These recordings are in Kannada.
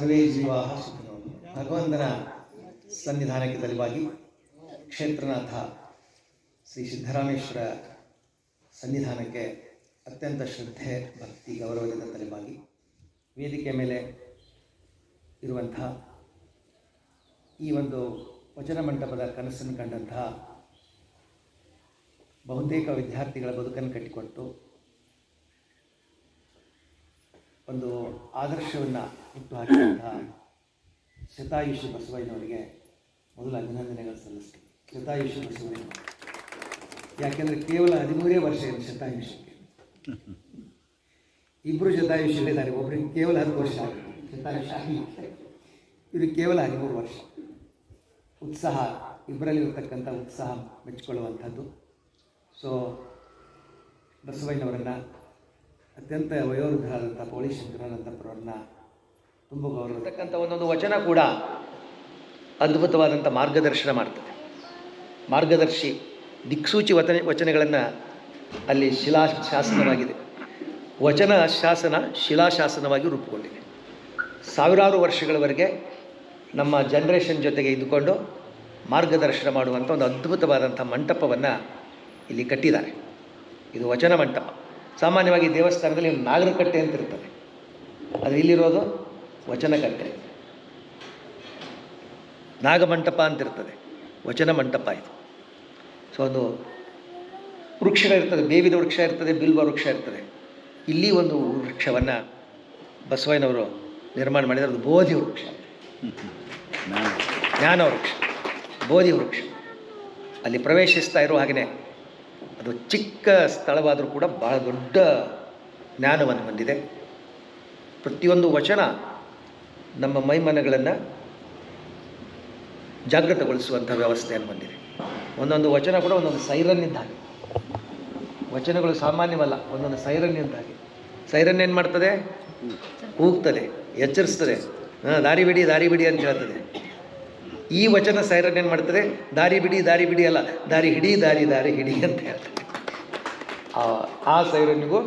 ಸರ್ವೇ ಜೀವಾ ಸುಖಿನೋ ಭಗವಂತನ ಸನ್ನಿಧಾನಕ್ಕೆ ತಲುಪಾಗಿ ಕ್ಷೇತ್ರನಾಥ ಶ್ರೀ ಸಿದ್ಧರಾಮೇಶ್ವರ ಸನ್ನಿಧಾನಕ್ಕೆ ಅತ್ಯಂತ ಶ್ರದ್ಧೆ, ಭಕ್ತಿ, ಗೌರವದಿಂದ ತಲೆಬಾಗಿ ವೇದಿಕೆ ಮೇಲೆ ಇರುವಂತಹ ಈ ಒಂದು ವಚನ ಮಂಟಪದ ಕನಸನ್ನು ಕಂಡಂತಹ ಬಹುತೇಕ ವಿದ್ಯಾರ್ಥಿಗಳ ಬದುಕನ್ನು ಕಟ್ಟಿಕೊಟ್ಟು ಒಂದು ಆದರ್ಶವನ್ನು ಹುಟ್ಟುಹಾಕಿದಂತಹ ಶತಾಯುಷಿ ಬಸವಯ್ಯನವರಿಗೆ ಮೊದಲು ಅಭಿನಂದನೆಗಳು ಸಲ್ಲಿಸ್ತೀನಿ. ಶತಾಯುಷಿ ಬಸವಯ್ಯ ಯಾಕೆಂದರೆ ಕೇವಲ ಹದಿಮೂರೇ ವರ್ಷ ಇದೆ ಶತಾಯುಷಿಗೆ ಇಬ್ಬರು ಶತಾಯುಷಿಗಳಿದ್ದಾರೆ ಒಬ್ಬರಿಗೆ ಕೇವಲ ಹತ್ತು ವರ್ಷ ಶತಾಯುಷ ಇದು ಕೇವಲ ಹದಿಮೂರು ವರ್ಷ. ಉತ್ಸಾಹ ಇಬ್ಬರಲ್ಲಿ ಇರತಕ್ಕಂಥ ಉತ್ಸಾಹ ಮೆಚ್ಚಿಕೊಳ್ಳುವಂಥದ್ದು ಸೊ ಬಸವಯ್ಯನವರನ್ನು ಅತ್ಯಂತ ವಯೋವೃದ್ಧರಾದಂಥ ಪೌಳಿ ಶಂಕರಾನಂದಪುರವ್ರನ್ನ ತುಂಬ ಗೌರವ. ಇರ್ತಕ್ಕಂಥ ಒಂದೊಂದು ವಚನ ಕೂಡ ಅದ್ಭುತವಾದಂಥ ಮಾರ್ಗದರ್ಶನ ಮಾಡ್ತದೆ. ಮಾರ್ಗದರ್ಶಿ ದಿಕ್ಸೂಚಿ ವಚನ, ವಚನಗಳನ್ನು ಅಲ್ಲಿ ಶಿಲಾ ಶಾಸನವಾಗಿದೆ. ವಚನ ಶಾಸನ ಶಿಲಾಶಾಸನವಾಗಿ ರೂಪುಗೊಂಡಿದೆ. ಸಾವಿರಾರು ವರ್ಷಗಳವರೆಗೆ ನಮ್ಮ ಜನ್ರೇಷನ್ ಜೊತೆಗೆ ಇದ್ದುಕೊಂಡು ಮಾರ್ಗದರ್ಶನ ಮಾಡುವಂಥ ಒಂದು ಅದ್ಭುತವಾದಂಥ ಮಂಟಪವನ್ನು ಇಲ್ಲಿ ಕಟ್ಟಿದ್ದಾರೆ. ಇದು ವಚನ ಮಂಟಪ. ಸಾಮಾನ್ಯವಾಗಿ ದೇವಸ್ಥಾನದಲ್ಲಿ ನಾಗರಕಟ್ಟೆ ಅಂತ ಇರ್ತದೆ ಅದು ಇಲ್ಲಿರೋದು ವಚನಕಟ್ಟೆ ನಾಗಮಂಟಪ ಅಂತ ಇರ್ತದೆ. ವಚನ ಮಂಟಪ ಇದು. ಸೊ ಒಂದು ಇರ್ತದೆ ಬೇವಿದ ವೃಕ್ಷ ಇರ್ತದೆ ಬಿಲ್ವ ವೃಕ್ಷ ಇರ್ತದೆ. ಇಲ್ಲಿ ಒಂದು ವೃಕ್ಷವನ್ನು ಬಸವಯ್ಯನವರು ನಿರ್ಮಾಣ ಮಾಡಿದರೆ ಅದು ಬೋಧಿ ವೃಕ್ಷ. ಜ್ಞಾನ ವೃಕ್ಷ. ಬೋಧಿ ವೃಕ್ಷ. ಅಲ್ಲಿ ಪ್ರವೇಶಿಸ್ತಾ ಇರೋ ಹಾಗೆಯೇ ಅದು ಚಿಕ್ಕ ಸ್ಥಳವಾದರೂ ಕೂಡ ಭಾಳ ದೊಡ್ಡ ಜ್ಞಾನವನ್ನು ಹೊಂದಿದೆ. ಪ್ರತಿಯೊಂದು ವಚನ ನಮ್ಮ ಮೈಮನಗಳನ್ನು ಜಾಗೃತಗೊಳಿಸುವಂಥ ವ್ಯವಸ್ಥೆಯನ್ನು ಹೊಂದಿದೆ. ಒಂದೊಂದು ವಚನ ಕೂಡ ಒಂದೊಂದು ಸೈರನ್ ಇದ್ದ ಹಾಗೆ. ವಚನಗಳು ಸಾಮಾನ್ಯವಲ್ಲ ಒಂದೊಂದು ಸೈರನ್ ಇದ್ದ ಹಾಗೆ. ಸೈರನ್ ಏನು ಮಾಡ್ತದೆ? ಕೂಗ್ತದೆ ಎಚ್ಚರಿಸ್ತದೆ. ಹಾಂ ದಾರಿ ಬಿಡಿ ದಾರಿ ಬಿಡಿ ಅಂತ ಹೇಳ್ತದೆ. ಈ ವಚನ ಸೈರನ್ ಏನು ಮಾಡ್ತದೆ? ದಾರಿ ಬಿಡಿ ದಾರಿ ಬಿಡಿ ಅಲ್ಲ, ದಾರಿ ಹಿಡಿ, ದಾರಿ ದಾರಿ ಹಿಡಿ ಅಂತ ಹೇಳ್ತಾರೆ ಆ ಸೈರನಿಗೂ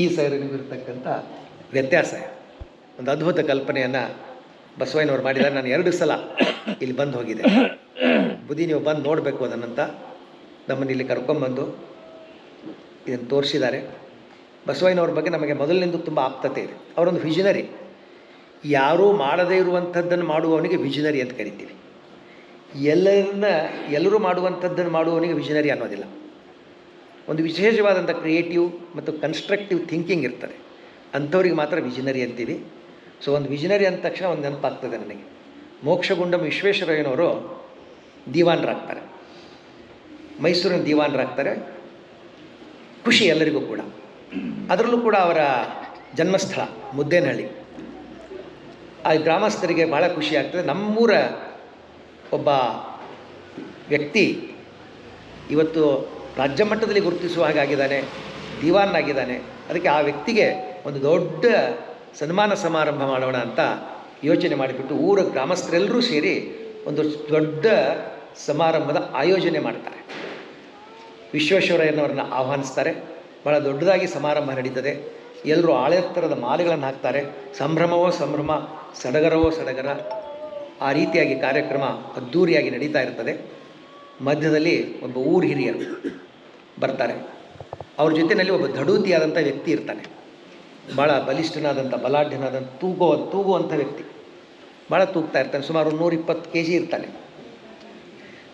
ಈ ಸೈರನಿಗೂ ಇರತಕ್ಕಂಥ ವ್ಯತ್ಯಾಸ. ಒಂದು ಅದ್ಭುತ ಕಲ್ಪನೆಯನ್ನು ಬಸವಯ್ಯನವ್ರು ಮಾಡಿದ್ದಾರೆ. ನಾನು ಎರಡು ಸಲ ಇಲ್ಲಿ ಬಂದು ಹೋಗಿದೆ ಬುದ್ಧಿ ನೀವು ಬಂದು ನೋಡಬೇಕು ಅದನ್ನಂತ ನಮ್ಮನ್ನು ಇಲ್ಲಿ ಕರ್ಕೊಂಬಂದು ಇದನ್ನು ತೋರಿಸಿದ್ದಾರೆ. ಬಸವಯ್ಯನವ್ರ ಬಗ್ಗೆ ನಮಗೆ ಮೊದಲಿನಿಂದ ತುಂಬ ಆಪ್ತತೆ ಇದೆ. ಅವರೊಂದು ವಿಷನರಿ ಯಾರೂ ಮಾಡದೇ ಇರುವಂಥದ್ದನ್ನು ಮಾಡುವವನಿಗೆ ವಿಷನರಿ ಅಂತ ಕರಿತೀವಿ. ಎಲ್ಲರನ್ನ ಎಲ್ಲರೂ ಮಾಡುವಂಥದ್ದನ್ನು ಮಾಡುವವನಿಗೆ ವಿಷನರಿ ಅನ್ನೋದಿಲ್ಲ. ಒಂದು ವಿಶೇಷವಾದಂಥ ಕ್ರಿಯೇಟಿವ್ ಮತ್ತು ಕನ್ಸ್ಟ್ರಕ್ಟಿವ್ ಥಿಂಕಿಂಗ್ ಇರ್ತದೆ. ಅಂಥವ್ರಿಗೆ ಮಾತ್ರ ವಿಷನರಿ ಅಂತೀವಿ. ಸೊ ಒಂದು ವಿಷನರಿ ಅಂದ ತಕ್ಷಣ ಒಂದು ನೆನಪಾಗ್ತದೆ ನನಗೆ. ಮೋಕ್ಷಗುಂಡಂ ವಿಶ್ವೇಶ್ವರಯ್ಯನವರು ದಿವಾನರಾಗ್ತಾರೆ. ಮೈಸೂರಿನ ದಿವಾನರಾಗ್ತಾರೆ. ಖುಷಿ ಎಲ್ಲರಿಗೂ ಕೂಡ. ಅದರಲ್ಲೂ ಕೂಡ ಅವರ ಜನ್ಮಸ್ಥಳ ಮುದ್ದೇನಹಳ್ಳಿ. ಆ ಗ್ರಾಮಸ್ಥರಿಗೆ ಭಾಳ ಖುಷಿ ಆಗ್ತದೆ. ನಮ್ಮೂರ ಒಬ್ಬ ವ್ಯಕ್ತಿ ಇವತ್ತು ರಾಜ್ಯ ಮಟ್ಟದಲ್ಲಿ ಗುರುತಿಸುವ ಹಾಗಾಗಿದ್ದಾನೆ ದಿವಾನ್ನಾಗಿದ್ದಾನೆ. ಅದಕ್ಕೆ ಆ ವ್ಯಕ್ತಿಗೆ ಒಂದು ದೊಡ್ಡ ಸನ್ಮಾನ ಸಮಾರಂಭ ಮಾಡೋಣ ಅಂತ ಯೋಚನೆ ಮಾಡಿಬಿಟ್ಟು ಊರ ಗ್ರಾಮಸ್ಥರೆಲ್ಲರೂ ಸೇರಿ ಒಂದು ದೊಡ್ಡ ಸಮಾರಂಭದ ಆಯೋಜನೆ ಮಾಡ್ತಾರೆ. ವಿಶ್ವೇಶ್ವರಯ್ಯನವ್ರನ್ನ ಆಹ್ವಾನಿಸ್ತಾರೆ. ಭಾಳ ದೊಡ್ಡದಾಗಿ ಸಮಾರಂಭ ನಡೀತದೆ. ಎಲ್ಲರೂ ಆಳೆತ್ತರದ ಮಾಲೆಗಳನ್ನು ಹಾಕ್ತಾರೆ. ಸಂಭ್ರಮವೋ ಸಂಭ್ರಮ, ಸಡಗರವೋ ಸಡಗರ. ಆ ರೀತಿಯಾಗಿ ಕಾರ್ಯಕ್ರಮ ಅದ್ದೂರಿಯಾಗಿ ನಡೀತಾ ಇರ್ತದೆ. ಮಧ್ಯದಲ್ಲಿ ಒಬ್ಬ ಊರು ಹಿರಿಯರು ಬರ್ತಾರೆ. ಅವ್ರ ಜೊತೆಯಲ್ಲಿ ಒಬ್ಬ ದಡೂತಿಯಾದಂಥ ವ್ಯಕ್ತಿ ಇರ್ತಾನೆ. ಭಾಳ ಬಲಿಷ್ಠನಾದಂಥ ಬಲಾಢ್ಯನಾದಂಥ ತೂಗೋ ತೂಗುವಂಥ ವ್ಯಕ್ತಿ. ಭಾಳ ತೂಗ್ತಾ ಇರ್ತಾನೆ. ಸುಮಾರು ನೂರಿಪ್ಪತ್ತು ಕೆ ಜಿ ಇರ್ತಾನೆ.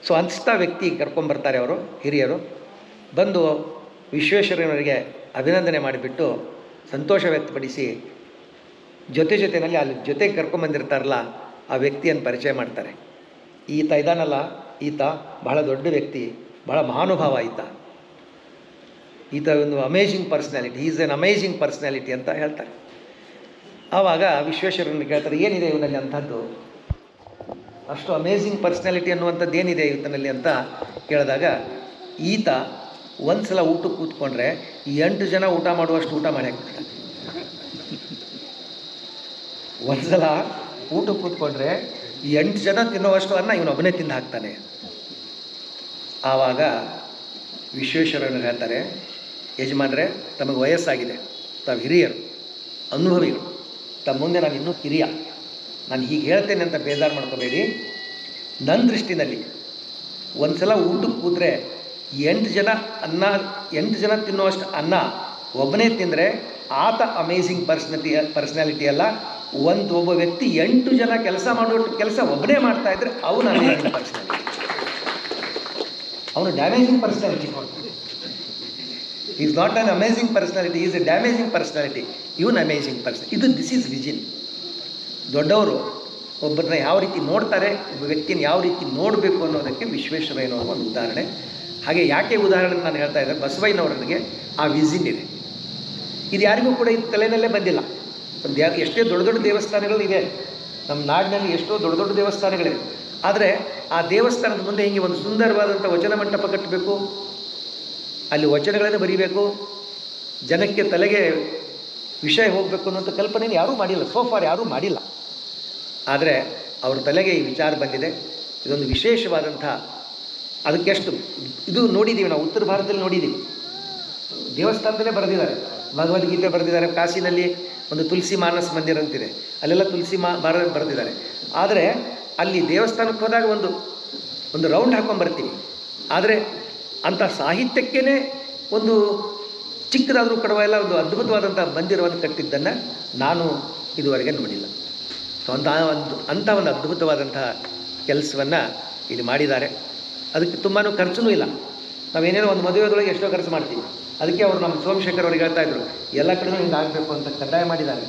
ಸೊ ಅಂಥ ವ್ಯಕ್ತಿ ಕರ್ಕೊಂಬರ್ತಾರೆ ಅವರು, ಹಿರಿಯರು. ಬಂದು ವಿಶ್ವೇಶ್ವರನವರಿಗೆ ಅಭಿನಂದನೆ ಮಾಡಿಬಿಟ್ಟು ಸಂತೋಷ ವ್ಯಕ್ತಪಡಿಸಿ ಜೊತೆ ಜೊತೆಯಲ್ಲಿ ಅಲ್ಲಿ ಜೊತೆಗೆ ಕರ್ಕೊಂಬಂದಿರ್ತಾರಲ್ಲ ಆ ವ್ಯಕ್ತಿಯನ್ನು ಪರಿಚಯ ಮಾಡ್ತಾರೆ. ಈತ ಇದಾನಲ್ಲ, ಈತ ಬಹಳ ದೊಡ್ಡ ವ್ಯಕ್ತಿ, ಬಹಳ ಮಹಾನುಭಾವ ಈತ ಈತ ಒಂದು amazing personality is an amazing personality ಅಂತ ಹೇಳ್ತಾರೆ. ಆವಾಗ ವಿಶ್ವೇಶ್ವರನ ಕೇಳ್ತಾರೆ, ಏನಿದೆ ಇವನಲ್ಲಿ ಅಂಥದ್ದು? ಅಷ್ಟು ಅಮೇಝಿಂಗ್ ಪರ್ಸ್ನಾಲಿಟಿ ಅನ್ನುವಂಥದ್ದು ಏನಿದೆ ಇವತ್ತಿನಲ್ಲಿ ಅಂತ ಕೇಳಿದಾಗ, ಈತ ಒಂದು ಸಲ ಊಟಕ್ಕೆ ಕೂತ್ಕೊಂಡ್ರೆ ಎಂಟು ಜನ ಊಟ ಮಾಡುವಷ್ಟು ಊಟ ಮಾಡಿ ಒಂದು ಸಲ ಊಟಕ್ಕೆ ಕೂತ್ಕೊಂಡ್ರೆ ಎಂಟು ಜನ ತಿನ್ನುವಷ್ಟು ಅನ್ನ ಇವನು ಒಬ್ಬನೇ ತಿಂದು ಹಾಕ್ತಾನೆ. ಆವಾಗ ವಿಶ್ವೇಶ್ವರನ ಹೇಳ್ತಾರೆ, ಯಜಮಾನ್ರೆ, ತಮಗೆ ವಯಸ್ಸಾಗಿದೆ. ತಾವು ಹಿರಿಯರು ಅನುಭವಿಗಳು ತಮ್ಮ ಮುಂದೆ ನಾನು ಇನ್ನೂ ಕಿರಿಯ. ನಾನು ಹೀಗೆ ಹೇಳ್ತೇನೆ ಅಂತ ಬೇಜಾರು ಮಾಡ್ಕೋಬೇಡಿ. ನನ್ನ ದೃಷ್ಟಿನಲ್ಲಿ ಒಂದು ಸಲ ಊಟಕ್ಕೆ ಕೂತ್ರೆ ಎಂಟು ಜನ ಅನ್ನ, ಎಂಟು ಜನ ತಿನ್ನುವಷ್ಟು ಅನ್ನ ಒಬ್ಬನೇ ತಿಂದರೆ ಆತ ಅಮೇಝಿಂಗ್ ಪರ್ಸ್ನಟಿ ಪರ್ಸ್ನಾಲಿಟಿ ಅಲ್ಲ. ಒಂದು ಒಬ್ಬ ವ್ಯಕ್ತಿ ಎಂಟು ಜನ ಕೆಲಸ ಮಾಡೋ ಕೆಲಸ ಒಬ್ಬನೇ ಮಾಡ್ತಾ ಇದ್ರೆ ಅವನು ಪರ್ಸ್ನಾಲಿಟಿ ಅವನು damaging personality is not an amazing personality is a damaging personality even amazing person ಇದು ದಿಸ್ ಈಸ್ ವಿಜಿನ್ ದೊಡ್ಡವರು ಒಬ್ಬರನ್ನ ಯಾವ ರೀತಿ ನೋಡ್ತಾರೆ, ಒಬ್ಬ ವ್ಯಕ್ತಿನ ಯಾವ ರೀತಿ ನೋಡಬೇಕು ಅನ್ನೋದಕ್ಕೆ ವಿಶ್ವೇಶ್ವರಯ್ಯನವರು ಒಂದು ಉದಾಹರಣೆ. ಹಾಗೆ ಯಾಕೆ ಉದಾಹರಣೆ ನಾನು ಹೇಳ್ತಾ ಇದ್ದೆ ಬಸವಯ್ಯನವರಿಗೆ ಆ ವಿಜಿನ್ ಇದೆ. ಇದು ಯಾರಿಗೂ ಕೂಡ ಇದು ತಲೆನಲ್ಲೇ ಬಂದಿಲ್ಲ. ಒಂದು ಯಾವ ಎಷ್ಟೇ ದೊಡ್ಡ ದೊಡ್ಡ ದೇವಸ್ಥಾನಗಳು ಇದೆ ನಮ್ಮ ನಾಡಿನಲ್ಲಿ ಎಷ್ಟೋ ದೊಡ್ಡ ದೊಡ್ಡ ದೇವಸ್ಥಾನಗಳಿವೆ. ಆದರೆ ಆ ದೇವಸ್ಥಾನದ ಮುಂದೆ ಹಿಂಗೆ ಒಂದು ಸುಂದರವಾದಂಥ ವಚನ ಮಂಟಪ ಕಟ್ಟಬೇಕು, ಅಲ್ಲಿ ವಚನಗಳನ್ನು ಬರೀಬೇಕು, ಜನಕ್ಕೆ ತಲೆಗೆ ವಿಷಯ ಹೋಗಬೇಕು ಅನ್ನೋಂಥ ಕಲ್ಪನೆ ಯಾರೂ ಮಾಡಿಲ್ಲ ಸೋಫಾರ್ ಯಾರೂ ಮಾಡಿಲ್ಲ. ಆದರೆ ಅವ್ರ ತಲೆಗೆ ಈ ವಿಚಾರ ಬಂದಿದೆ, ಇದೊಂದು ವಿಶೇಷವಾದಂಥ ಅದಕ್ಕೆಷ್ಟು ಇದು ನೋಡಿದ್ದೀವಿ ನಾವು, ಉತ್ತರ ಭಾರತದಲ್ಲಿ ನೋಡಿದ್ದೀವಿ. ದೇವಸ್ಥಾನದಲ್ಲೇ ಬರೆದಿದ್ದಾರೆ. ಭಗವದ್ಗೀತೆ ಬರೆದಿದ್ದಾರೆ. ಕಾಶಿನಲ್ಲಿ ಒಂದು ತುಳಸಿ ಮಾನಸ್ ಮಂದಿರ ಅಂತಿದೆ. ಅಲ್ಲೆಲ್ಲ ತುಳಸಿ ಮಾ ಬರ ಬರೆದಿದ್ದಾರೆ. ಆದರೆ ಅಲ್ಲಿ ದೇವಸ್ಥಾನಕ್ಕೆ ಹೋದಾಗ ಒಂದು ಒಂದು ರೌಂಡ್ ಹಾಕೊಂಡ್ಬರ್ತೀವಿ ಆದರೆ ಅಂಥ ಸಾಹಿತ್ಯಕ್ಕೇ ಒಂದು ಚಿಕ್ಕದಾದರೂ ಕಡುವ ಎಲ್ಲ ಒಂದು ಅದ್ಭುತವಾದಂಥ ಮಂದಿರವನ್ನು ಕಟ್ಟಿದ್ದನ್ನು ನಾನು ಇದುವರೆಗೆ ನೋಡಿಲ್ಲ. ಸೊ ಅಂತ ಒಂದು, ಅಂಥ ಒಂದು ಅದ್ಭುತವಾದಂಥ ಕೆಲಸವನ್ನು ಇಲ್ಲಿ ಮಾಡಿದ್ದಾರೆ. ಅದಕ್ಕೆ ತುಂಬಾ ಖರ್ಚೂ ಇಲ್ಲ. ನಾವೇನೇನೋ ಒಂದು ಮದುವೆದೊಳಗೆ ಎಷ್ಟೋ ಖರ್ಚು ಮಾಡ್ತೀವಿ. ಅದಕ್ಕೆ ಅವರು ನಮ್ಮ ಸೋಮಶೇಖರ್ ಅವ್ರಿಗೆ ಹೇಳ್ತಾ ಇದ್ರು, ಎಲ್ಲ ಕಡೆನೂ ಹಿಂಗೆ ಆಗಬೇಕು ಅಂತ ಕಡ್ಡಾಯ ಮಾಡಿದ್ದಾರೆ.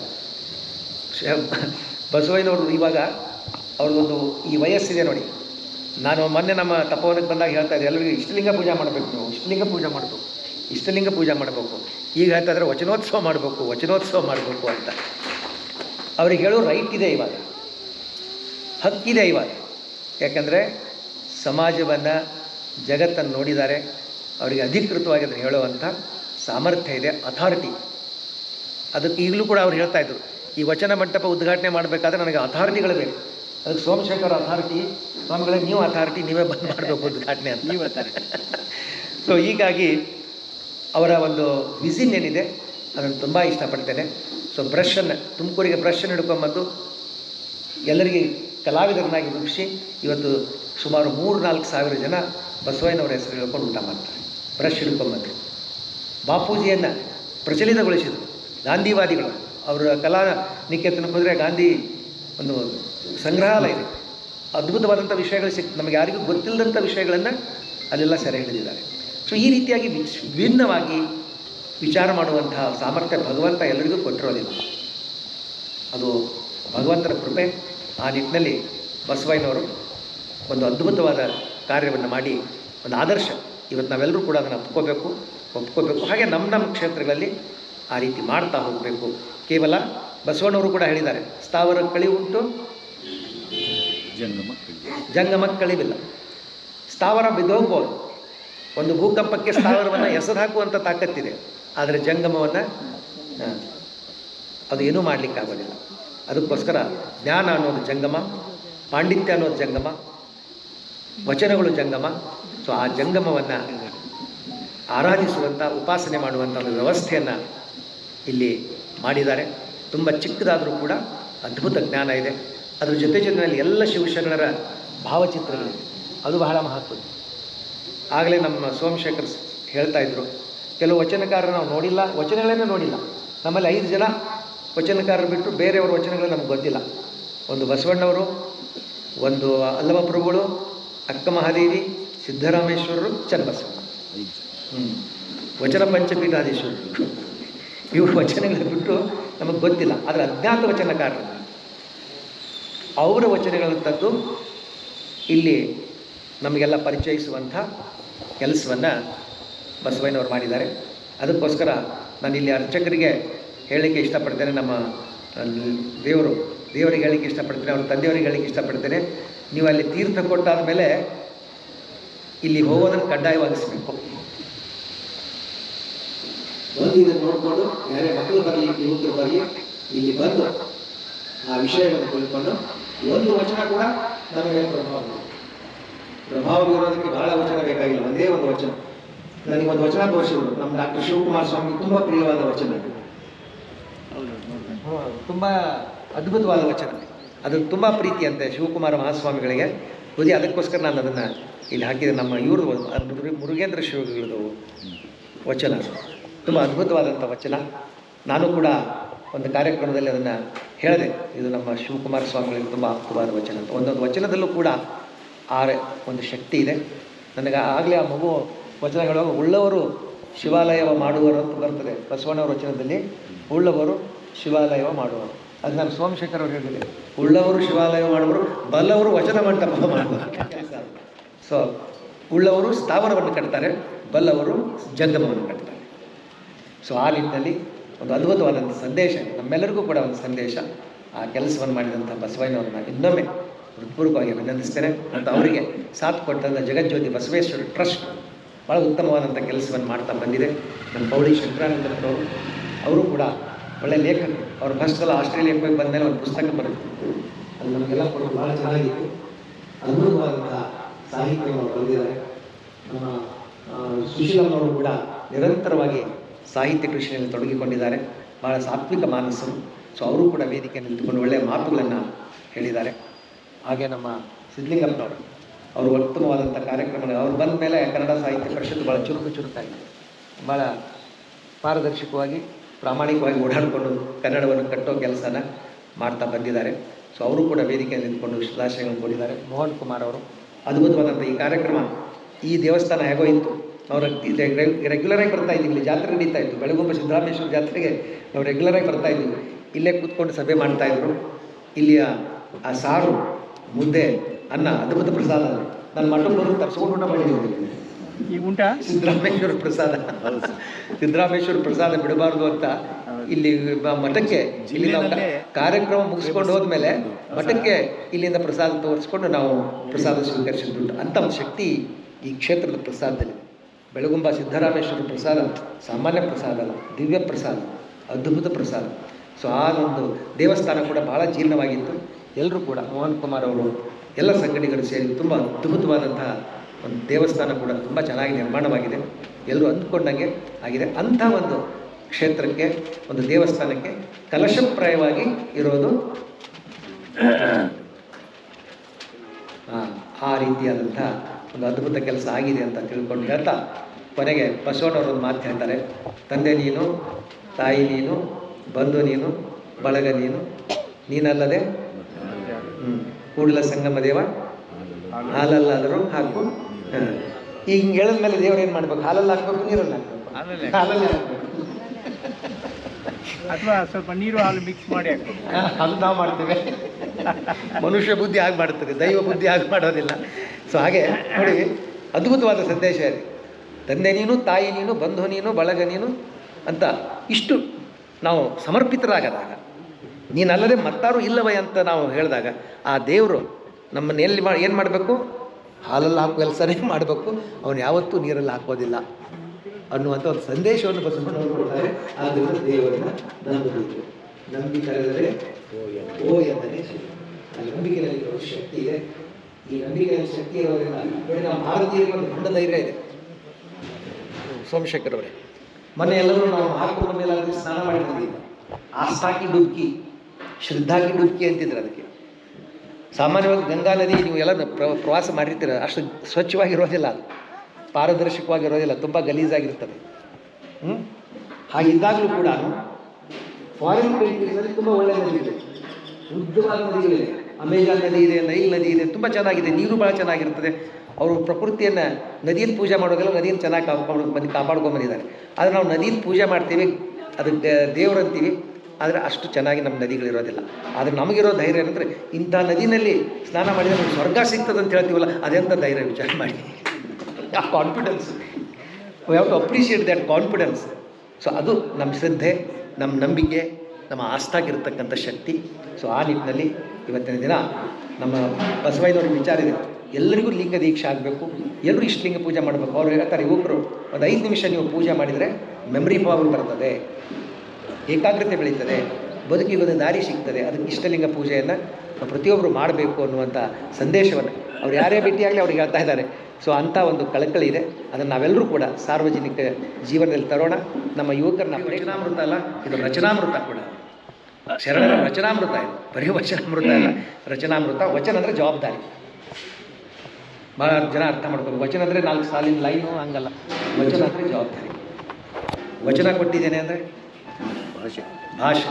ಬಸವಯ್ಯನವರು ಇವಾಗ ಅವ್ರದ್ದೊಂದು ಈ ವಯಸ್ಸಿದೆ ನೋಡಿ. ನಾನು ಮೊನ್ನೆ ನಮ್ಮ ತಪೋವನಕ್ಕೆ ಬಂದಾಗ ಹೇಳ್ತಾ ಇದ್ದೆ, ಎಲ್ಲರಿಗೂ ಇಷ್ಟಲಿಂಗ ಪೂಜೆ ಮಾಡಬೇಕು ನೀವು, ಇಷ್ಟಲಿಂಗ ಪೂಜೆ ಮಾಡಬೇಕು, ಇಷ್ಟಲಿಂಗ ಪೂಜೆ ಮಾಡಬೇಕು. ಈಗ ಹೇಳ್ತಾ ಇದ್ದಾರೆ, ವಚನೋತ್ಸವ ಮಾಡಬೇಕು ವಚನೋತ್ಸವ ಮಾಡಬೇಕು ಅಂತ. ಅವ್ರಿಗೆ ಹೇಳೋ ರೈಟ್ ಇದೆ ಇವಾಗ. ಹಕ್ಕಿದೆ ಇವಾಗ. ಯಾಕಂದರೆ ಸಮಾಜವನ್ನು ಜಗತ್ತನ್ನು ನೋಡಿದ್ದಾರೆ. ಅವರಿಗೆ ಅಧಿಕೃತವಾಗಿ ಅದನ್ನು ಹೇಳುವಂಥ ಸಾಮರ್ಥ್ಯ ಇದೆ ಅಥಾರಿಟಿ. ಅದಕ್ಕೆ ಈಗಲೂ ಕೂಡ ಅವ್ರು ಹೇಳ್ತಾ ಇದ್ರು ಈ ವಚನ ಮಂಟಪ ಉದ್ಘಾಟನೆ ಮಾಡಬೇಕಾದ್ರೆ ನನಗೆ ಅಥಾರಿಟಿಗಳು ಬೇಕು. ಅದಕ್ಕೆ ಸೋಮಶೇಖರ್ ಅಥಾರಿಟಿ ಸ್ವಾಮಿಗಳೇ ನೀವು ಅಥಾರಿಟಿ ನೀವೇ ಬಂದು ಮಾಡಬೇಕು ಉದ್ಘಾಟನೆ ಅಂತ. ನೀವು ಹೇಳ್ತಾರೆ ಸೊ ಹೀಗಾಗಿ ಅವರ ಒಂದು ವಿಸಿನ್ ಏನಿದೆ ಅದನ್ನು ತುಂಬ ಇಷ್ಟಪಡ್ತೇನೆ. ಸೊ ಬ್ರಷನ್ನು ತುಮಕೂರಿಗೆ ಬ್ರಷನ್ನು ಹಿಡ್ಕೊಂಬಂದು ಎಲ್ಲರಿಗೆ ಕಲಾವಿದರನ್ನಾಗಿ ರೂಪಿಸಿ ಇವತ್ತು ಸುಮಾರು ಮೂರು ನಾಲ್ಕು ಸಾವಿರ ಜನ ಬಸವಯ್ಯನವರ ಹೆಸರು ಹೇಳ್ಕೊಂಡು ಊಟ ಮಾಡ್ತಾರೆ. ಬ್ರಷ್ ಹಿಡ್ಕೊಂಬಂದರು ಬಾಪೂಜಿಯನ್ನು ಪ್ರಚಲಿತಗೊಳಿಸಿದರು, ಗಾಂಧಿವಾದಿಗಳು. ಅವರ ಕಲಾ ನಿಕೇತನಕ್ಕೆ ಹೋದರೆ ಗಾಂಧಿ ಒಂದು ಸಂಗ್ರಹಾಲಯ ಇದೆ. ಅದ್ಭುತವಾದಂಥ ವಿಷಯಗಳು ಸಿಕ್, ನಮಗೆ ಯಾರಿಗೂ ಗೊತ್ತಿಲ್ಲದಂಥ ವಿಷಯಗಳನ್ನು ಅಲ್ಲೆಲ್ಲ ಸೆರೆ ಹಿಡಿದಿದ್ದಾರೆ. ಸೊ ಈ ರೀತಿಯಾಗಿ ವಿಭಿನ್ನವಾಗಿ ವಿಚಾರ ಮಾಡುವಂತಹ ಸಾಮರ್ಥ್ಯ ಭಗವಂತ ಎಲ್ಲರಿಗೂ ಕೊಟ್ಟಿರೋದಿಲ್ಲ ಅದು ಭಗವಂತನ ಕೃಪೆ. ಆ ನಿಟ್ಟಿನಲ್ಲಿ ಬಸವಯ್ಯನವರು ಒಂದು ಅದ್ಭುತವಾದ ಕಾರ್ಯವನ್ನು ಮಾಡಿ, ಒಂದು ಆದರ್ಶ. ಇವತ್ತು ನಾವೆಲ್ಲರೂ ಕೂಡ ಅದನ್ನು ಒಪ್ಕೋಬೇಕು ಒಪ್ಕೋಬೇಕು. ಹಾಗೆ ನಮ್ಮ ನಮ್ಮ ಕ್ಷೇತ್ರಗಳಲ್ಲಿ ಆ ರೀತಿ ಮಾಡ್ತಾ ಹೋಗಬೇಕು. ಕೇವಲ ಬಸವಣ್ಣವರು ಕೂಡ ಹೇಳಿದ್ದಾರೆ ಸ್ಥಾವರ ಕಳಿ ಉಂಟು ಜಂಗಮ ಜಂಗಮ ಕಳಿವಿಲ್ಲ. ಸ್ಥಾವರ ಬಿದ್ದೋಗ್ಬೋದು ಒಂದು ಭೂಕಂಪಕ್ಕೆ ಸ್ಥಾವರವನ್ನು ಎಸೆದು ಹಾಕುವಂಥ ತಾಕತ್ತಿದೆ. ಆದರೆ ಜಂಗಮವನ್ನು ಅದು ಏನೂ ಮಾಡಲಿಕ್ಕಾಗೋದಿಲ್ಲ. ಅದಕ್ಕೋಸ್ಕರ ಜ್ಞಾನ ಅನ್ನೋದು ಜಂಗಮ ಪಾಂಡಿತ್ಯ ಅನ್ನೋದು ಜಂಗಮ ವಚನಗಳು ಜಂಗಮ ಸೊ ಆ ಜಂಗಮವನ್ನು ಆರಾಧಿಸುವಂಥ ಉಪಾಸನೆ ಮಾಡುವಂಥ ಒಂದು ವ್ಯವಸ್ಥೆಯನ್ನು ಇಲ್ಲಿ ಮಾಡಿದ್ದಾರೆ. ತುಂಬ ಚಿಕ್ಕದಾದರೂ ಕೂಡ ಅದ್ಭುತ ಜ್ಞಾನ ಇದೆ. ಅದ್ರ ಜೊತೆ ಜೊತೆಯಲ್ಲಿ ಎಲ್ಲ ಶಿವಶರಣರ ಭಾವಚಿತ್ರಗಳು ಅದು ಬಹಳ ಮಹತ್ವದ್ದು. ಆಗಲೇ ನಮ್ಮ ಸೋಮಶೇಖರ್ ಹೇಳ್ತಾ ಇದ್ರು, ಕೆಲವು ವಚನಕಾರರು ನಾವು ನೋಡಿಲ್ಲ, ವಚನಗಳನ್ನೇ ನೋಡಿಲ್ಲ. ನಮ್ಮಲ್ಲಿ ಐದು ಜನ ವಚನಕಾರರು ಬಿಟ್ಟು ಬೇರೆಯವರ ವಚನಗಳು ನಮ್ಗೆ ಗೊತ್ತಿಲ್ಲ. ಒಂದು ಬಸವಣ್ಣವರು, ಒಂದು ಅಲ್ಲಮ ಪ್ರಭುಗಳು ಅಕ್ಕ ಮಹಾದೇವಿ ಸಿದ್ದರಾಮೇಶ್ವರರು ಚನ್ನಬಸವ. ವಚನ ಪಂಚಪೀಠಾಧೀಶ್ವರರು ಇವು ವಚನಗಳು ಬಿಟ್ಟು ನಮಗೆ ಗೊತ್ತಿಲ್ಲ, ಆದರೆ ಅಜ್ಞಾತ ವಚನಕಾರರು. ಅವರ ವಚನಗಳನ್ನು ತಂದು ಇಲ್ಲಿ ನಮಗೆಲ್ಲ ಪರಿಚಯಿಸುವಂಥ ಕೆಲಸವನ್ನು ಬಸವಯ್ಯನವರು ಮಾಡಿದ್ದಾರೆ. ಅದಕ್ಕೋಸ್ಕರ ನಾನು ಇಲ್ಲಿ ಅರ್ಚಕರಿಗೆ ಹೇಳಲಿಕ್ಕೆ ಇಷ್ಟಪಡ್ತೇನೆ, ನಮ್ಮ ದೇವರು, ದೇವರಿಗೆ ಹೇಳಲಿಕ್ಕೆ ಇಷ್ಟಪಡ್ತೇನೆ, ಅವ್ರ ತಂದೆಯವರಿಗೆ ಹೇಳಲಿಕ್ಕೆ ಇಷ್ಟಪಡ್ತೇನೆ. ನೀವು ಅಲ್ಲಿ ತೀರ್ಥ ಕೊಟ್ಟಾದ ಮೇಲೆ ಇಲ್ಲಿ ಹೋಗೋದನ್ನು ಕಡ್ಡಾಯವಾಗಿಸಬೇಕು. ಬಂದು ಇದನ್ನು ನೋಡಿಕೊಂಡು ಯಾರೇ ಮಕ್ಕಳು ಬರಲಿ ಯುವಕರು ಬರಲಿ ಇಲ್ಲಿ ಬಂದು ಆ ವಿಷಯವನ್ನು ತಿಳ್ಕೊಂಡು ಒಂದು ವಚನ ಕೂಡ ನಮಗೆ ಪ್ರಭಾವ. ಪ್ರಭಾವ ಬೀರೋದಕ್ಕೆ ಬಹಳ ವಚನ ಬೇಕಾಗಿಲ್ಲ ಒಂದೇ ಒಂದು ವಚನ. ನನಗೆ ಒಂದು ವಚನ ತೋರಿಸಿದ್ರು ನಮ್ಮ ಡಾಕ್ಟರ್ ಶಿವಕುಮಾರ ಸ್ವಾಮಿ ತುಂಬಾ ಪ್ರಿಯವಾದ ವಚನ ತುಂಬಾ ಅದ್ಭುತವಾದ ವಚನ. ಅದು ತುಂಬಾ ಪ್ರೀತಿ ಅಂತೆ ಶಿವಕುಮಾರ ಮಹಾಸ್ವಾಮಿಗಳಿಗೆ. ಬುದ್ಧಿ ಅದಕ್ಕೋಸ್ಕರ ನಾನು ಅದನ್ನು ಇಲ್ಲಿ ಹಾಕಿದೆ. ನಮ್ಮ ಇವರು ಮುರುಗೇಂದ್ರ ಶಿವಗಳದು ವಚನ. ತುಂಬ ಅದ್ಭುತವಾದಂಥ ವಚನ. ನಾನು ಕೂಡ ಒಂದು ಕಾರ್ಯಕ್ರಮದಲ್ಲಿ ಅದನ್ನು ಹೇಳಿದೆ. ಇದು ನಮ್ಮ ಶಿವಕುಮಾರ ಸ್ವಾಮಿಗಳಿಗೆ ತುಂಬ ಅದ್ಭುತವಾದ ವಚನ ಅಂತ. ಒಂದೊಂದು ವಚನದಲ್ಲೂ ಕೂಡ ಆ ಒಂದು ಶಕ್ತಿ ಇದೆ. ನನಗೆ ಆಗಲೇ ಆ ಮಗು ವಚನ ಉಳ್ಳವರು ಶಿವಾಲಯವ ಮಾಡುವರು ಅಂತ ಬರ್ತದೆ. ಬಸವಣ್ಣವರ ವಚನದಲ್ಲಿ ಉಳ್ಳವರು ಶಿವಾಲಯವ ಮಾಡುವರು ಅದು ನಾನು ಸೋಮಶೇಖರ್ ಅವರು ಹೇಳಿದೆ ಉಳ್ಳವರು ಶಿವಾಲಯ ಮಾಡುವರು, ಬಲ್ಲವರು ವಚನ ಮಂಟಪ ಮಾಡುವ ಸೊ ಉಳ್ಳವರು ಸ್ಥಾವರವನ್ನು ಕಟ್ತಾರೆ, ಬಲ್ಲವರು ಜಂಗಮವನ್ನು ಕಟ್ತಾರೆ. ಸೊ ಆ ನಿಟ್ಟಿನಲ್ಲಿ ಒಂದು ಅದ್ಭುತವಾದಂಥ ಸಂದೇಶ, ನಮ್ಮೆಲ್ಲರಿಗೂ ಕೂಡ ಒಂದು ಸಂದೇಶ, ಆ ಕೆಲಸವನ್ನು ಮಾಡಿದಂಥ ಬಸವಣ್ಣವ್ರನ್ನ ಇನ್ನೊಮ್ಮೆ ಹೃತ್ಪೂರ್ವಕವಾಗಿ ಅಭಿನಂದಿಸ್ತೇನೆ. ಮತ್ತು ಅವರಿಗೆ ಸಾಥ್ ಕೊಟ್ಟಂಥ ಜಗಜ್ಯೋತಿ ಬಸವೇಶ್ವರ ಟ್ರಸ್ಟ್ ಭಾಳ ಉತ್ತಮವಾದಂಥ ಕೆಲಸವನ್ನು ಮಾಡ್ತಾ ಬಂದಿದೆ. ನಮ್ಮ ಪೌಳಿ ಶಂಕರಾನಂದರವರು ಅವರು ಕೂಡ ಒಳ್ಳೆಯ ಲೇಖಕರು. ಅವರು ಫಸ್ಟ್ ಸಲ ಆಸ್ಟ್ರೇಲಿಯಾಕ್ಕೆ ಹೋಗಿ ಬಂದಮೇಲೆ ಒಂದು ಪುಸ್ತಕ ಬರುತ್ತೆ. ಅದು ನಮಗೆಲ್ಲ ಕೊಟ್ಟು ಭಾಳ ಚೆನ್ನಾಗಿತ್ತು. ಅದ್ಭುತವಾದಂಥ ಸಾಹಿತ್ಯವನ್ನು ಅವರು ಬರೆದಿದ್ದಾರೆ. ನಮ್ಮ ಸುಶೀಲಮ್ಮನವರು ಕೂಡ ನಿರಂತರವಾಗಿ ಸಾಹಿತ್ಯ ಕೃಷಿಯಲ್ಲಿ ತೊಡಗಿಕೊಂಡಿದ್ದಾರೆ. ಭಾಳ ಸಾತ್ವಿಕ ಮಾನಸರು. ಸೊ ಅವರು ಕೂಡ ವೇದಿಕೆ ನಿಂತುಕೊಂಡು ಒಳ್ಳೆಯ ಮಾತುಗಳನ್ನು ಹೇಳಿದ್ದಾರೆ. ಹಾಗೆ ನಮ್ಮ ಸಿದ್ಧಲಿಂಗಪ್ಪನವರು, ಅವರು ಉತ್ತಮವಾದಂಥ ಕಾರ್ಯಕ್ರಮಗಳು. ಅವ್ರು ಬಂದ ಮೇಲೆ ಕನ್ನಡ ಸಾಹಿತ್ಯ ಪರಿಷತ್ತು ಭಾಳ ಚುರುಕು ಚುರುಕಾಗಿದೆ. ಭಾಳ ಪಾರದರ್ಶಕವಾಗಿ ಪ್ರಾಮಾಣಿಕವಾಗಿ ಓಡಾಡಿಕೊಂಡು ಕನ್ನಡವನ್ನು ಕಟ್ಟೋ ಕೆಲಸನ ಮಾಡ್ತಾ ಬಂದಿದ್ದಾರೆ. ಸೊ ಅವರು ಕೂಡ ವೇದಿಕೆಯಲ್ಲಿ ನಿಂತ್ಕೊಂಡು ಶುಭಾಶಯಗಳನ್ನು ಕೊಟ್ಟಿದ್ದಾರೆ. ಮೋಹನ್ ಕುಮಾರ್ ಅವರು. ಅದ್ಭುತವಾದಂಥ ಈ ಕಾರ್ಯಕ್ರಮ ಈ ದೇವಸ್ಥಾನ ಹೇಗೋ ಇತ್ತು. ಅವರು ರೆಗ್ಯುಲರಾಗಿ ಬರ್ತಾ ಇದ್ದೀವಿ ಇಲ್ಲಿ ಜಾತ್ರೆ ನಡೀತಾ ಇತ್ತು. ಬೆಳಗುಂಬ ಸಿದ್ದರಾಮೇಶ್ವರ ಜಾತ್ರೆಗೆ ನಾವು ರೆಗ್ಯುಲರಾಗಿ ಬರ್ತಾ ಇದ್ದೀವಿ ಇಲ್ಲೇ ಕೂತ್ಕೊಂಡು ಸಭೆ ಮಾಡ್ತಾ ಇದ್ರು. ಇಲ್ಲಿಯ ಆ ಸಾರು ಮುದ್ದೆ ಅನ್ನ ಅದ್ಭುತ ಪ್ರಸಾದ. ನಾನು ಮಠಕ್ಕೆ ಬಂದು ತರಿಸ್ಕೊಂಡು ಊಟ ಮಾಡಿದ್ದೀನಿ ಈಗ ಉಂಟಾ? ಸಿದ್ದರಾಮೇಶ್ವರ ಪ್ರಸಾದ. ಸಿದ್ದರಾಮೇಶ್ವರ ಪ್ರಸಾದ ಬಿಡಬಾರ್ದು ಅಂತ ಇಲ್ಲಿ ಮಠಕ್ಕೆ ಇಲ್ಲಿ ನಾವು ಕಾರ್ಯಕ್ರಮ ಮುಗಿಸ್ಕೊಂಡು ಹೋದ್ಮೇಲೆ ಮಠಕ್ಕೆ ಇಲ್ಲಿಂದ ಪ್ರಸಾದ ತೋರಿಸ್ಕೊಂಡು ನಾವು ಪ್ರಸಾದ ಸ್ವೀಕರಿಸಿದ್ದು ಅಂತ ಒಂದು ಶಕ್ತಿ ಈ ಕ್ಷೇತ್ರದ ಪ್ರಸಾದದಲ್ಲಿ. ಬೆಳಗುಂಬ ಸಿದ್ದರಾಮೇಶ್ವರ ಪ್ರಸಾದ ಸಾಮಾನ್ಯ ಪ್ರಸಾದ ಅಲ್ಲ ದಿವ್ಯ ಪ್ರಸಾದ ಅದ್ಭುತ ಪ್ರಸಾದ. ಸೊ ಆ ಒಂದು ದೇವಸ್ಥಾನ ಕೂಡ ಬಹಳ ಜೀರ್ಣವಾಗಿತ್ತು. ಎಲ್ಲರೂ ಕೂಡ ಮೋಹನ್ ಕುಮಾರ್ ಅವರು ಎಲ್ಲ ಸಂಘಟನೆಗಳು ಸೇರಿ ತುಂಬ ಅದ್ಭುತವಾದಂತಹ ಒಂದು ದೇವಸ್ಥಾನ ಕೂಡ ತುಂಬ ಚೆನ್ನಾಗಿ ನಿರ್ಮಾಣವಾಗಿದೆ ಎಲ್ಲರೂ ಅಂದ್ಕೊಂಡಂಗೆ ಆಗಿದೆ ಅಂಥ ಒಂದು ಕ್ಷೇತ್ರಕ್ಕೆ ಒಂದು ದೇವಸ್ಥಾನಕ್ಕೆ ಕಲಶಪ್ರಾಯವಾಗಿ ಇರೋದು ಆ, ಆ ರೀತಿಯಾದಂಥ ಒಂದು ಅದ್ಭುತ ಕೆಲಸ ಆಗಿದೆ ಅಂತ ತಿಳ್ಕೊಂಡು ಹೇಳ್ತಾ ಕೊನೆಗೆ ಬಸವಣ್ಣವರು ಒಂದು ಮಾತು ಹೇಳ್ತಾರೆ ತಂದೆ ನೀನು ತಾಯಿ ನೀನು ಬಂಧು ನೀನು ಬಳಗ ನೀನು ನೀನಲ್ಲದೆ. ಕೂಡಲ ಸಂಗಮ ದೇವ ಹಾಲಲ್ಲಾದರೂ ಹಾಕು. ಈಗ ಹಿಂಗೆ ಹೇಳಿದ್ಮೇಲೆ ದೇವ್ರು ಏನು ಮಾಡ್ಬೇಕು? ಹಾಲಲ್ಲಿ ಹಾಕ್ಬೇಕು ನೀರಲ್ಲಿ ಹಾಕ್ಬೇಕು. ಹಾಲಲ್ಲಿ ಹಾಕ್ಬೇಕು. ಅಥವಾ ಸ್ವಲ್ಪ ನೀರು ಹಾಲು ಮಿಕ್ಸ್ ಮಾಡಿ ಹಾಕ್ಬೇಕು. ಅದು ನಾವು ಮಾಡ್ತೇವೆ. ಮನುಷ್ಯ ಬುದ್ಧಿ ಆಗಿ ಮಾಡ್ತದೆ ದೈವ ಬುದ್ಧಿ ಆಗಿ ಮಾಡೋದಿಲ್ಲ ಸೊ ಹಾಗೆ ನೋಡಿ ಅದ್ಭುತವಾದ ಸಂದೇಶ ಇದೆ. ತಂದೆ ನೀನು ತಾಯಿ ನೀನು ಬಂಧು ನೀನು ಬಳಗ ನೀನು ಅಂತ ಇಷ್ಟು ನಾವು ಸಮರ್ಪಿತರಾಗದಾಗ ನೀನಲ್ಲದೆ ಮತ್ತಾರು ಇಲ್ಲವೇ ಅಂತ ನಾವು ಹೇಳಿದಾಗ ಆ ದೇವರು ನಮ್ಮನ್ನು ಎಲ್ಲಿ ಮಾ ಏನು ಮಾಡಬೇಕು? ಹಾಲಲ್ಲಿ ಹಾಕೋ ಕೆಲಸನೇ ಮಾಡಬೇಕು. ಅವನು ಯಾವತ್ತೂ ನೀರಲ್ಲಿ ಹಾಕೋದಿಲ್ಲ ಅನ್ನುವಂಥ ಒಂದು ಸಂದೇಶವನ್ನು ಬಸವಣ್ಣವರು ಕೊಡ್ತಾರೆ. ಆದ್ದರಿಂದ ದೇವರನ್ನ ನಂಬಬೇಕು ನಂಬಿಕರದರೆ ಓ ಎಂದರೆ. ಆ ನಂಬಿಕೆಯಲ್ಲಿ ಒಂದು ಶಕ್ತಿ ಇದೆ. ಈ ನಂಬಿಕೆಯಲ್ಲಿ ಶಕ್ತಿ ಇರೋದ್ರಿಂದ ಒಂದು ದೊಡ್ಡ ಧೈರ್ಯ ಇದೆ. ಸೋಮಶೇಖರ್ ಅವರೇ, ಮೊನ್ನೆ ಎಲ್ಲರೂ ನಾವು ಹಾಕುವ ಮೇಲೆ ಸ್ನಾನ ಮಾಡಿ ಆಸ್ತಾಕಿ ಡುಕ್ಕಿ ಶ್ರದ್ಧಾಕಿ ಡುಬ್ಕಿ ಅಂತಿದ್ರು ಅದಕ್ಕೆ. ಸಾಮಾನ್ಯವಾಗಿ ಗಂಗಾ ನದಿ ನೀವು ಎಲ್ಲ ಪ್ರ- ಪ್ರವಾಸ ಮಾಡಿರ್ತೀರ, ಅಷ್ಟು ಸ್ವಚ್ಛವಾಗಿರೋದಿಲ್ಲ ಅದು. ಪಾರದರ್ಶಕವಾಗಿರೋದಿಲ್ಲ, ತುಂಬ ಗಲೀಜಾಗಿರ್ತದೆ ಹ್ಞೂ ಹಾಗಿದ್ದಾಗಲೂ ಕೂಡ ಫಾರಿನ್ ಕಂಟ್ರೀಸಲ್ಲಿ ತುಂಬ ಒಳ್ಳೆಯ ಇದೆ. ಉದ್ದವಾದ ನದಿಗಳಿವೆ ಅಮೆಜಾನ್ ನದಿ ಇದೆ, ನೈಲ್ ನದಿ ಇದೆ, ತುಂಬ ಚೆನ್ನಾಗಿದೆ, ನೀರು ಭಾಳ ಚೆನ್ನಾಗಿರ್ತದೆ ಅವರು ಪ್ರಕೃತಿಯನ್ನು ನದಿಯಲ್ಲಿ ಪೂಜೆ ಮಾಡೋದೆಲ್ಲ ನದಿಯನ್ನು ಚೆನ್ನಾಗಿ ಕಾಪಾಡ್ಕೊಂಡು ಬಂದು ಕಾಪಾಡ್ಕೊಂಡು ಬಂದಿದ್ದಾರೆ. ಆದರೆ ನಾವು ನದಿಯಲ್ಲಿ ಪೂಜೆ ಮಾಡ್ತೀವಿ, ಅದಕ್ಕೆ ದೇವರಂತೀವಿ ಆದರೆ ಅಷ್ಟು ಚೆನ್ನಾಗಿ ನಮ್ಮ ನದಿಗಳಿರೋದಿಲ್ಲ. ಆದರೆ ನಮಗಿರೋ ಧೈರ್ಯ ಏನಂದರೆ ಇಂಥ ನದಿನಲ್ಲಿ ಸ್ನಾನ ಮಾಡಿದರೆ ನಮ್ಗೆ ಸ್ವರ್ಗ ಸಿಗ್ತದೆ ಅಂತ ಹೇಳ್ತೀವಲ್ಲ ಅದೆಂಥ ಧೈರ್ಯ ವಿಚಾರ ಮಾಡಿ. ಆ confidence we have to appreciate that confidence so ಅದು ನಮ್ಮ ಶ್ರದ್ಧೆ, ನಮ್ಮ ನಂಬಿಕೆ, ನಮ್ಮ ಆಸ್ತಾಗಿರ್ತಕ್ಕಂಥ ಶಕ್ತಿ. ಸೊ ಆ ನಿಟ್ಟಿನಲ್ಲಿ ಇವತ್ತಿನ ದಿನ ನಮ್ಮ ಬಸವಯ್ಯನವ್ರಿಗೆ ವಿಚಾರ ಇದೆ. ಎಲ್ಲರಿಗೂ ಲಿಂಗ ದೀಕ್ಷೆ ಆಗಬೇಕು. ಎಲ್ಲರೂ ಇಷ್ಟಲಿಂಗ ಪೂಜೆ ಮಾಡಬೇಕು. ಅವ್ರು ಹೇಳ್ತಾರೆ, ಯುವಕರು, ಒಂದು ಐದು ನಿಮಿಷ ನೀವು ಪೂಜೆ ಮಾಡಿದರೆ ಮೆಮ್ರಿ ಪವರ್ ಬರ್ತದೆ. ಏಕಾಗ್ರತೆ ಬೆಳೀತದೆ, ಬದುಕಿಗೆ ಒಂದು ದಾರಿ ಸಿಗ್ತದೆ, ಅದಕ್ಕೆ ಇಷ್ಟಲಿಂಗ ಪೂಜೆಯನ್ನು ಪ್ರತಿಯೊಬ್ಬರು ಮಾಡಬೇಕು ಅನ್ನುವಂಥ ಸಂದೇಶವನ್ನು ಅವ್ರು ಯಾರೇ ಭೇಟಿಯಾಗಲಿ ಅವ್ರಿಗೆ ಹೇಳ್ತಾ ಇದ್ದಾರೆ. ಸೊ ಅಂಥ ಒಂದು ಕಳಕಳಿ ಇದೆ. ಅದನ್ನು ನಾವೆಲ್ಲರೂ ಕೂಡ ಸಾರ್ವಜನಿಕ ಜೀವನದಲ್ಲಿ ತರೋಣ. ನಮ್ಮ ಯುವಕರನ್ನ ರಚನಾಮೃತ ಅಲ್ಲ, ಇದು ರಚನಾಮೃತ ಕೂಡ. ಶರಣರ ರಚನಾಮೃತ ಇದು. ಬರೀ ವಚನಾಮೃತ ಅಲ್ಲ. ರಚನಾಮೃತ, ವಚನ ಅಂದರೆ ಜವಾಬ್ದಾರಿ. ಭಾಳ ಜನ ಅರ್ಥ ಮಾಡ್ಕೋಬೇಕು. ವಚನ ಅಂದರೆ ನಾಲ್ಕು ಸಾಲಿನ ಲೈನು ಹಂಗಲ್ಲ. ವಚನ ಅಂದರೆ ಜವಾಬ್ದಾರಿ. ವಚನ ಕೊಟ್ಟಿದ್ದೇನೆ ಅಂದರೆ ಭಾಷೆ. ಭಾಷೆ.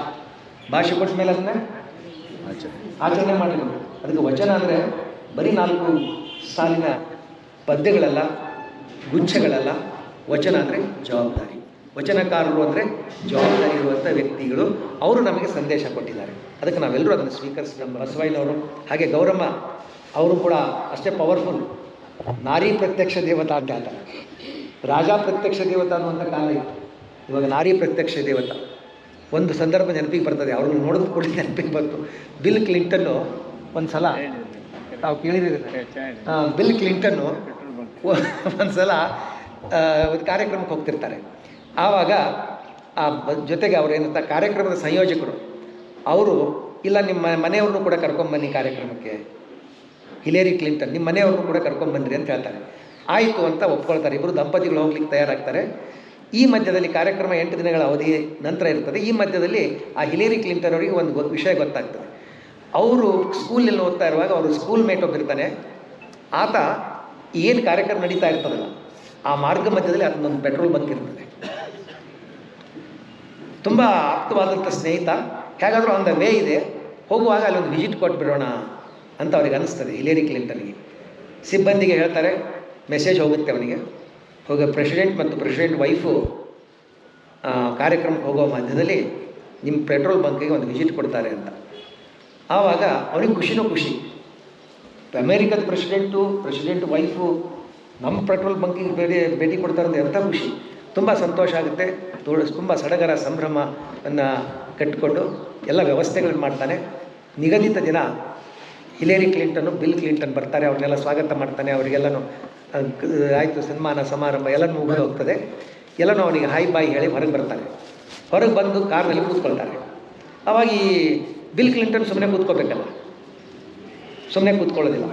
ಭಾಷೆ ಕೊಟ್ಟ ಮೇಲೆ ಅದನ್ನ? ಆಚರಣೆ. ಆಚರಣೆ ಮಾಡಿದ್ರು ಅದಕ್ಕೆ ವಚನ ಅಂದರೆ ಬರೀ ನಾಲ್ಕು ಸಾಲಿನ ಪದ್ಯಗಳಲ್ಲ, ಗುಚ್ಛಗಳಲ್ಲ. ವಚನ ಅಂದರೆ ಜವಾಬ್ದಾರಿ. ವಚನಕಾರರು ಅಂದರೆ ಜವಾಬ್ದಾರಿ ಇರುವಂಥ ವ್ಯಕ್ತಿಗಳು. ಅವರು ನಮಗೆ ಸಂದೇಶ ಕೊಟ್ಟಿದ್ದಾರೆ. ಅದಕ್ಕೆ ನಾವೆಲ್ಲರೂ ಅದನ್ನು ಸ್ವೀಕರಿಸಿ ನಮ್ಮ ಬಸವಯ್ಯನವರು ಹಾಗೆ ಗೌರಮ್ಮ ಅವರು ಕೂಡ ಅಷ್ಟೇ ಪವರ್ಫುಲ್ ನಾರಿ ಪ್ರತ್ಯಕ್ಷ ದೇವತಾ ಅಂತ ಹೇಳ್ತಾರೆ. ರಾಜ ಪ್ರತ್ಯಕ್ಷ ದೇವತಾ ಅನ್ನುವಂಥ ಕಾಲ ಇತ್ತು. ಇವಾಗ ನಾರಿ ಪ್ರತ್ಯಕ್ಷ ದೇವತಾ. ಒಂದು ಸಂದರ್ಭ ನೆನಪಿಗೆ ಬರ್ತದೆ. ಅವ್ರನ್ನ ನೋಡಿದ ಕೂಡ ನೆನಪಿಗೆ ಬಂತು. ಬಿಲ್ ಕ್ಲಿಂಟನ್ನು ಒಂದು ಸಲ ತಾವು ಕೇಳಿದ್ದೀರಿ ಬಿಲ್ ಕ್ಲಿಂಟನ್ನು ಒಂದು ಸಲ ಒಂದು ಕಾರ್ಯಕ್ರಮಕ್ಕೆ ಹೋಗ್ತಿರ್ತಾರೆ. ಆವಾಗ ಆ ಬ- ಜೊತೆಗೆ ಅವ್ರು ಏನಂತ ಕಾರ್ಯಕ್ರಮದ ಸಂಯೋಜಕರು ಅವರು ಇಲ್ಲ ನಿಮ್ಮ ಮನೆಯವ್ರನ್ನೂ ಕೂಡ ಕರ್ಕೊಂಬನ್ನಿ ಕಾರ್ಯಕ್ರಮಕ್ಕೆ. ಹಿಲೇರಿ ಕ್ಲಿಂಟನ್ ನಿಮ್ಮ ಮನೆಯವ್ರನ್ನೂ ಕೂಡ ಕರ್ಕೊಂಬನ್ನಿರಿ ಅಂತ ಹೇಳ್ತಾರೆ. ಆಯಿತು ಅಂತ ಒಪ್ಕೊಳ್ತಾರೆ. ಇಬ್ಬರು ದಂಪತಿಗಳು ಹೋಗ್ಲಿಕ್ಕೆ ತಯಾರಾಗ್ತಾರೆ. ಈ ಮಧ್ಯದಲ್ಲಿ ಕಾರ್ಯಕ್ರಮ ಎಂಟು ದಿನಗಳ ಅವಧಿ ನಂತರ ಇರ್ತದೆ ಈ ಮಧ್ಯದಲ್ಲಿ ಆ ಹಿಲೇರಿ ಕ್ಲಿಂಟನ್ ಅವರಿಗೆ ಒಂದು ವಿಷಯ ಗೊತ್ತಾಗ್ತದೆ. ಅವರು ಸ್ಕೂಲಲ್ಲಿ ಓದ್ತಾ ಇರುವಾಗ ಅವರು ಸ್ಕೂಲ್ ಮೇಟ್ ಒಬ್ಬಿರ್ತಾನೆ ಆತ ಏನು ಕಾರ್ಯಕ್ರಮ ನಡೀತಾ ಇರ್ತದಲ್ಲ, ಆ ಮಾರ್ಗ ಮಧ್ಯದಲ್ಲಿ ಅದನ್ನೊಂದು ಪೆಟ್ರೋಲ್ ಬಂಕ್ ಇರ್ತದೆ. ತುಂಬ ಆಪ್ತವಾದಂಥ ಸ್ನೇಹಿತ. ಹೇಗಾದರೂ ಒಂದು ವೇ ಇದೆ. ಹೋಗುವಾಗ ಅಲ್ಲೊಂದು ವಿಸಿಟ್ ಕೊಟ್ಬಿಡೋಣ ಅಂತ ಅವ್ರಿಗೆ ಅನ್ನಿಸ್ತದೆ ಹಿಲೇರಿ ಕ್ಲಿಂಟನ್ಗೆ. ಸಿಬ್ಬಂದಿಗೆ ಹೇಳ್ತಾರೆ, ಮೆಸೇಜ್ ಹೋಗುತ್ತೆ ಅವನಿಗೆ. ಹೋಗಿ ಪ್ರೆಸಿಡೆಂಟ್ ಮತ್ತು ಪ್ರೆಸಿಡೆಂಟ್ ವೈಫು ಕಾರ್ಯಕ್ರಮಕ್ಕೆ ಹೋಗೋ ಮಧ್ಯದಲ್ಲಿ ನಿಮ್ಮ ಪೆಟ್ರೋಲ್ ಬಂಕಿಗೆ ಒಂದು ವಿಸಿಟ್ ಕೊಡ್ತಾರೆ ಅಂತ. ಆವಾಗ ಅವ್ರಿಗೆ ಖುಷಿನೂ ಖುಷಿ. ಅಮೇರಿಕದ ಪ್ರೆಸಿಡೆಂಟು ಪ್ರೆಸಿಡೆಂಟ್ ವೈಫು ನಮ್ಮ ಪೆಟ್ರೋಲ್ ಬಂಕಿಗೆ ಭೇಟಿ ಭೇಟಿ ಕೊಡ್ತಾರೆ ಅಂತ ಎಂಥ ಖುಷಿ. ತುಂಬ ಸಂತೋಷ ಆಗುತ್ತೆ. ತುಂಬ ಸಡಗರ ಸಂಭ್ರಮವನ್ನು ಕಟ್ಟಿಕೊಂಡು ಎಲ್ಲ ವ್ಯವಸ್ಥೆಗಳನ್ನು ಮಾಡ್ತಾನೆ. ನಿಗದಿತ ದಿನ ಹಿಲೇರಿ ಕ್ಲಿಂಟನ್ನು ಬಿಲ್ ಕ್ಲಿಂಟನ್ ಬರ್ತಾರೆ, ಅವ್ರನ್ನೆಲ್ಲ ಸ್ವಾಗತ ಮಾಡ್ತಾನೆ, ಅವರಿಗೆಲ್ಲನೂ ಆಯಿತು, ಸನ್ಮಾನ, ಸಮಾರಂಭ ಎಲ್ಲ ಮುಗಿದು ಹೋಗ್ತದೆ. ಎಲ್ಲನೂ ಅವನಿಗೆ ಹಾಯ್ ಬಾಯ್ ಹೇಳಿ ಹೊರಗೆ ಬರ್ತಾರೆ. ಹೊರಗೆ ಬಂದು ಕಾರ್ನಲ್ಲಿ ಕೂತ್ಕೊಳ್ತಾರೆ. ಅವಾಗ ಈ ಬಿಲ್ ಕ್ಲಿಂಟನ್ ಸುಮ್ಮನೆ ಕೂತ್ಕೋಬೇಕಲ್ಲ? ಸುಮ್ಮನೆ ಕೂತ್ಕೊಳ್ಳೋದಿಲ್ಲ.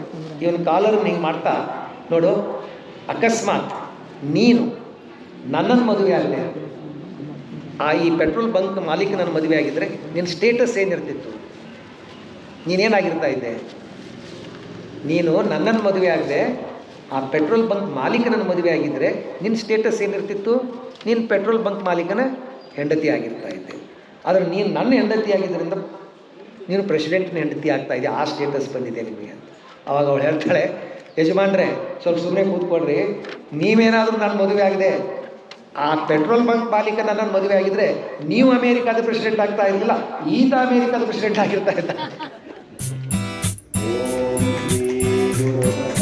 ಇವನು ಕಾಲರನ್ನು ಹಿಂಗೆ ಮಾಡ್ತಾ, ನೋಡು, ಅಕಸ್ಮಾತ್ ನೀನು ನನ್ನನ್ನು ಮದುವೆ ಆಗದೆ ಆ ಈ ಪೆಟ್ರೋಲ್ ಬಂಕ್ ಮಾಲೀಕ ನನ್ನ ಮದುವೆ ಆಗಿದ್ದರೆ ನಿನ್ನ ಸ್ಟೇಟಸ್ ಏನಿರ್ತಿತ್ತು? ನೀನೇನಾಗಿರ್ತಾ ಇದ್ದೆ? ನೀನು ನನ್ನನ್ನು ಮದುವೆ ಆಗದೆ, ಆ ಪೆಟ್ರೋಲ್ ಬಂಕ್ ಮಾಲೀಕನನ್ನು ಮದುವೆ ಆಗಿದ್ದರೆ ನಿನ್ನ ಸ್ಟೇಟಸ್ ಏನಿರ್ತಿತ್ತು? ನೀನು ಪೆಟ್ರೋಲ್ ಬಂಕ್ ಮಾಲೀಕನ ಹೆಂಡತಿ ಆಗಿರ್ತಾ ಇದ್ದೆ. ಆದರೆ ನೀನು ನನ್ನ ಹೆಂಡತಿ ಆಗಿದ್ದರಿಂದ ನೀನು ಪ್ರೆಸಿಡೆಂಟ್ನ ಹೆಂಡತಿ ಆಗ್ತಾ ಇದೆ ಆ ಸ್ಟೇಟಸ್ ಬಂದಿದೆ ನಿಮಗೆ ಅಂತ. ಅವಾಗ ಅವಳು ಹೇಳ್ತಾಳೆ, ಯಜಮಾನ್ರೆ, ಸ್ವಲ್ಪ ಸುಮ್ಮನೆ ಕೂತ್ಕೊಳ್ರಿ. ನೀವೇನಾದರೂ ನನ್ನ ಮದುವೆ ಆಗಿದೆ, ಆ ಪೆಟ್ರೋಲ್ ಬಂಕ್ ಮಾಲೀಕ ನನ್ನ ಮದುವೆ ಆಗಿದ್ರೆ, ನೀವು ಅಮೇರಿಕಾದ ಪ್ರೆಸಿಡೆಂಟ್ ಆಗ್ತಾ ಇರಲಿಲ್ಲ, ಈತ ಅಮೇರಿಕಾದ ಪ್ರೆಸಿಡೆಂಟ್ ಆಗಿರ್ತಾ ಇದ್ದ. Thank you.